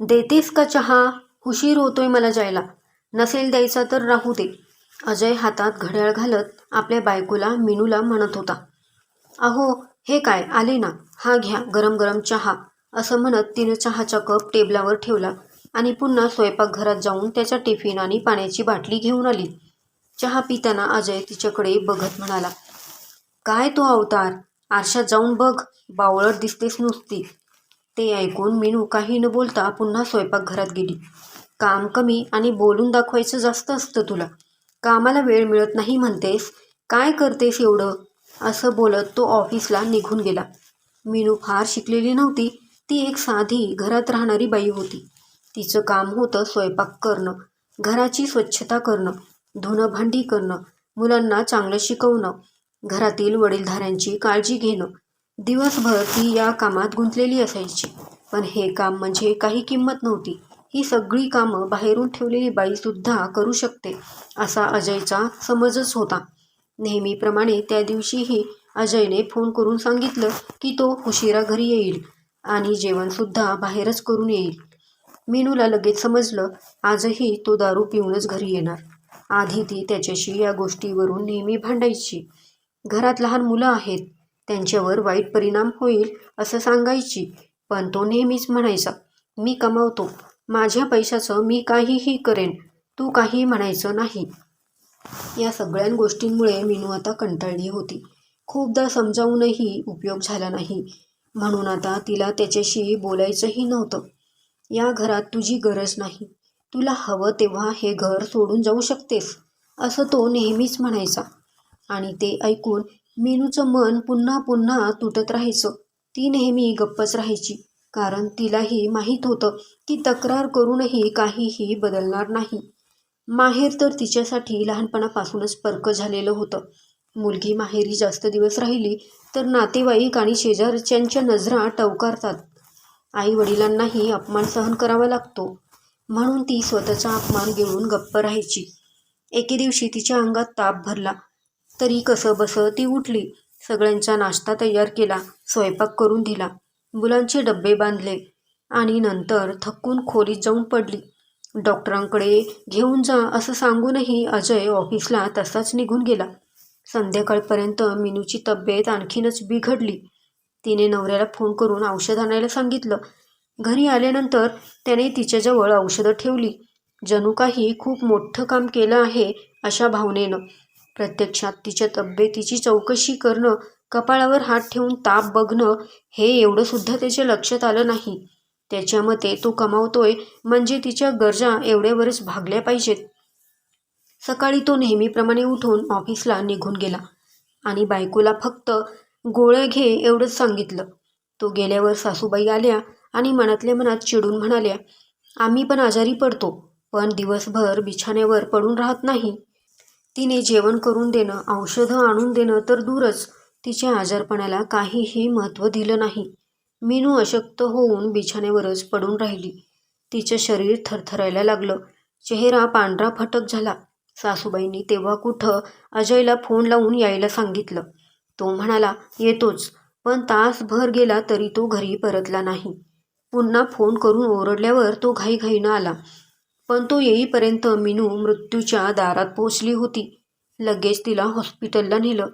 देतेस का चहा? उशीर होतोय मला जायला. नसेल द्यायचा तर राहू दे. अजय हातात घड्याळ घालत आपल्या बायकोला मिनूला म्हणत होता. अहो हे काय? आले ना. हा घ्या गरम गरम चहा. असं म्हणत तिनं चहाचा कप टेबलावर ठेवला आणि पुन्हा स्वयंपाकघरात जाऊन त्याच्या टिफिन आणि पाण्याची बाटली घेऊन आली. चहा पिताना अजय तिच्याकडे बघत म्हणाला काय तो अवतार? आरशात जाऊन बघ. बावळट दिसतेस नुसती. ते ऐकून मीनू काही न बोलता पुन्हा स्वयंपाकघरात गेली. काम कमी आणि बोलून दाखवायचं जास्त असतं तुला. कामाला वेळ मिळत नाही म्हणतेस. काय करतेस एवढं? असं बोलत तो ऑफिसला निघून गेला. मीनू फार शिकलेली नव्हती. ती एक साधी घरात राहणारी बाई होती. तिचं काम होतं स्वयंपाक करणं घराची स्वच्छता करणं धुणं भांडी करणं मुलांना चांगलं शिकवणं घरातील वडीलधाऱ्यांची काळजी घेणं दिवसभर ती या कामात गुंतलेली असायची. पण हे काम म्हणजे काही किंमत नव्हती. ही सगळी कामं बाहेरून ठेवलेली बाईसुद्धा करू शकते असा अजयचा समजच होता. नेहमीप्रमाणे त्या दिवशीही अजयने फोन करून सांगितलं की तो उशिरा घरी येईल आणि जेवणसुद्धा बाहेरच करून येईल. मीनूला लगेच समजलं आजही तो दारू पिऊनच घरी येणार. आधी ती त्याच्याशी या गोष्टीवरून नेहमी भांडायची. घरात लहान मुलं आहेत त्यांच्यावर वाईट परिणाम होईल असं सांगायची. पण तो नेहमीच म्हणायचा मी कमावतो. माझ्या पैशाचं मी काहीही करेन. तू काही म्हणायचं नाही. या सगळ्या गोष्टींमुळे मीनू आता कंटाळली होती. खूपदा समजावूनही उपयोग झाला नाही. म्हणून आता तिला त्याच्याशी बोलायचंही नव्हतं. या घरात तुझी गरज नाही. तुला हवं तेव्हा हे घर सोडून जाऊ शकतेस. असं तो नेहमीच म्हणायचा. आणि ते ऐकून मीनूचं मन पुन्हा पुन्हा तुटत राहायचं. ती नेहमी गप्पच राहायची. कारण तिलाही माहीत होतं की तक्रार करूनही काहीही बदलणार नाही. माहेर तर तिच्यासाठी लहानपणापासूनच पर्क झालेलं होतं. मुलगी माहेरी जास्त दिवस राहिली तर नातेवाईक आणि शेजारच्यांच्या नजरा टवकारतात. आई वडिलांनाही अपमान सहन करावा लागतो. म्हणून ती स्वतःचा अपमान गिळून गप्प राहायची. एके दिवशी तिच्या अंगात ताप भरला. तरी कसं बसं ती उठली. सगळ्यांचा नाश्ता तयार केला. स्वयंपाक करून दिला. मुलांचे डब्बे बांधले. आणि नंतर थकून खोलीत जाऊन पडली. डॉक्टरांकडे घेऊन जा असं सांगूनही अजय ऑफिसला तसाच निघून गेला. संध्याकाळपर्यंत मिनूची तब्येत आणखीनच बिघडली. तिने नवऱ्याला फोन करून औषध आणायला सांगितलं. घरी आल्यानंतर त्याने तिच्याजवळ औषधं ठेवली. जणू काही खूप मोठं काम केलं आहे अशा भावनेनं. प्रत्यक्षात तिच्या तब्येतीची चौकशी करणं कपाळावर हात ठेवून ताप बघणं हे एवढंसुद्धा त्याच्या लक्षात आलं नाही. त्याच्या मते तो कमावतोय म्हणजे तिच्या गरजा एवढ्यावरच भागल्या पाहिजेत. सकाळी तो नेहमीप्रमाणे उठून ऑफिसला निघून गेला आणि बायकोला फक्त गोळे घे एवढंच सांगितलं. तो गेल्यावर सासूबाई आल्या आणि मनातल्या मनात चिडून म्हणाल्या आम्ही पण आजारी पडतो पण दिवसभर बिछाण्यावर पडून राहत नाही. तिने जेवण करून देणं औषधं आणून देणं तर दूरच. तिच्या आजारपणाला काहीही महत्त्व दिलं नाही. मीनू अशक्त होऊन बिछाण्यावरच पडून राहिली. तिचं शरीर थरथरायला लागलं. चेहरा पांढरा फटक झाला. सासूबाईंनी तेव्हा कुठं अजयला फोन लावून यायला सांगितलं. तो म्हणाला येतोच. पण तासभर गेला तरी तो घरी परतला नाही. पुन्हा फोन करून ओरडल्यावर तो घाईघाईनं आला. पण तो येईपर्यंत मिनू मृत्यूच्या दारात पोचली होती. लगेच तिला हॉस्पिटलला नेलं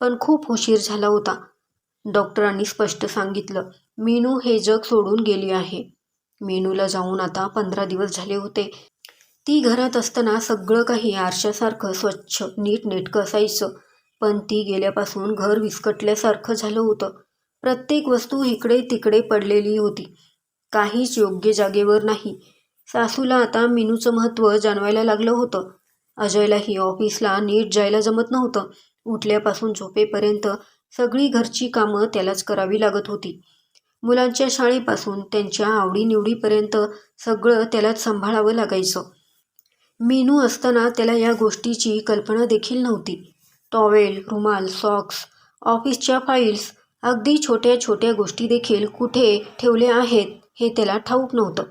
पण खूप उशीर झाला होता. डॉक्टरांनी स्पष्ट सांगितलं मीनू हे जग सोडून गेली आहे. मीनूला जाऊन आता पंधरा दिवस झाले होते. ती घरात असताना सगळं काही आरशासारखं स्वच्छ नीटनेटकं असायचं. पण ती गेल्यापासून घर विस्कटल्यासारखं झालं होतं. प्रत्येक वस्तू इकडे तिकडे पडलेली होती. काहीच योग्य जागेवर नाही. सासूला आता मीनूचं महत्त्व जाणवायला लागलं होतं. अजयलाही ऑफिसला नीट जायला जमत नव्हतं. उठल्यापासून झोपेपर्यंत सगळी घरची कामं त्यालाच करावी लागत होती. मुलांच्या शाळेपासून त्यांच्या आवडीनिवडीपर्यंत सगळं त्यालाच सांभाळावं लागायचं. मेनू असताना त्याला या गोष्टीची कल्पना देखील नव्हती. टॉवेल रुमाल सॉक्स ऑफिसच्या फाईल्स अगदी छोट्या छोट्या गोष्टी देखील कुठे ठेवल्या आहेत हे त्याला ठाऊक नव्हतं.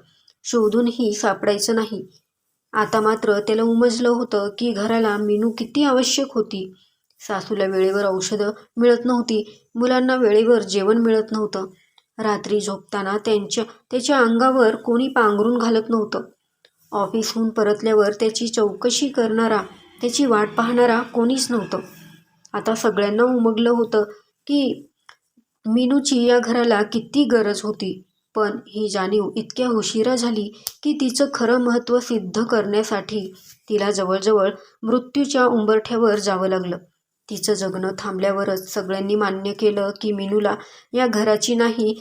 शोधूनही सापडायचं नाही. आता मात्र त्याला उमजलं होतं की घराला मेनू किती आवश्यक होती. सासूला वेळेवर औषधं मिळत नव्हती. मुलांना वेळेवर जेवण मिळत नव्हतं. रात्री झोपताना त्यांच्या त्याच्या अंगावर कोणी पांघरून घालत नव्हतं. ऑफिसहून परतल्यावर त्याची चौकशी करणारा त्याची वाट पाहणारा कोणीच नव्हतं. आता सगळ्यांना उमगलं होतं की मिनूची या घराला किती गरज होती. पण ही जाणीव इतक्या उशिरा झाली की तिचं खरं महत्त्व सिद्ध करण्यासाठी तिला जवळजवळ मृत्यूच्या उंबरठ्यावर जावं लागलं. तिचं जगणं थांबल्यावरच सगळ्यांनी मान्य केलं की मिनूला या घराची नाही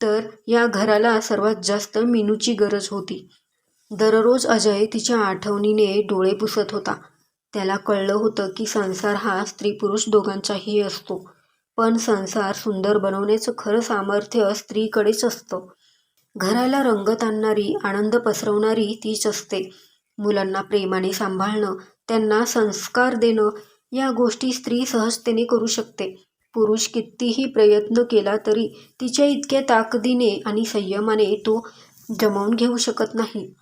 तर या घराला सर्वात जास्त मिनूची गरज होती. दररोज अजय तिच्या आठवणीने डोळे पुसत होता. त्याला कळलं होतं की संसार हा स्त्री पुरुष दोघांचाही असतो. पण संसार सुंदर बनवण्याचं खरं सामर्थ्य स्त्रीकडेच असतं. घराला रंगत आणणारी आनंद पसरवणारी तीच असते. मुलांना प्रेमाने सांभाळणं त्यांना संस्कार देणं या गोष्टी स्त्री सहजतेने करू शकते. पुरुष कितीही प्रयत्न केला तरी तिच्या इतक्या ताकदीने आणि संयमाने तो जमवून घेऊ शकत नाही.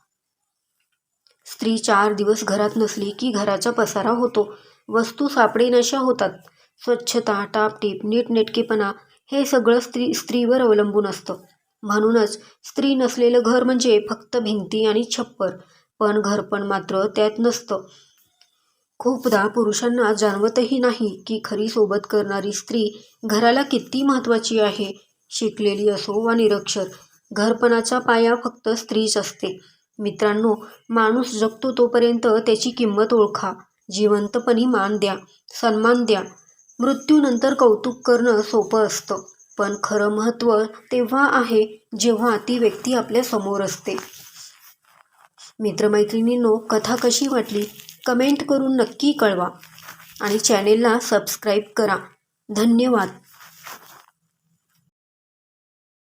स्त्री चार दिवस घरात नसली की घराचा पसारा होतो. वस्तू सापडेनाशा होतात. स्वच्छता टापटीप नीटनेटकेपणा हे सगळं स्त्री स्त्रीवर अवलंबून असतं. म्हणूनच स्त्री नसलेलं घर म्हणजे फक्त भिंती आणि छप्पर पण घरपण मात्र त्यात नसतं. खूपदा पुरुषांना जाणवतही नाही की खरी सोबत करणारी स्त्री घराला किती महत्त्वाची आहे शिकलेली असो वा निरक्षर. घरपणाचा पाया फक्त स्त्रीच असते. मित्रांनो माणूस जगतो तोपर्यंत त्याची किंमत ओळखा. जिवंतपणी मान द्या सन्मान द्या. मृत्यूनंतर कौतुक करणं सोपं असतं. पण खरं महत्त्व तेव्हा आहे जेव्हा ती व्यक्ती आपल्यासमोर असते. मित्रमैत्रिणींनो कथा कशी वाटली? कमेंट करून नक्की कळवा आणि चॅनेलला सबस्क्राईब करा. धन्यवाद.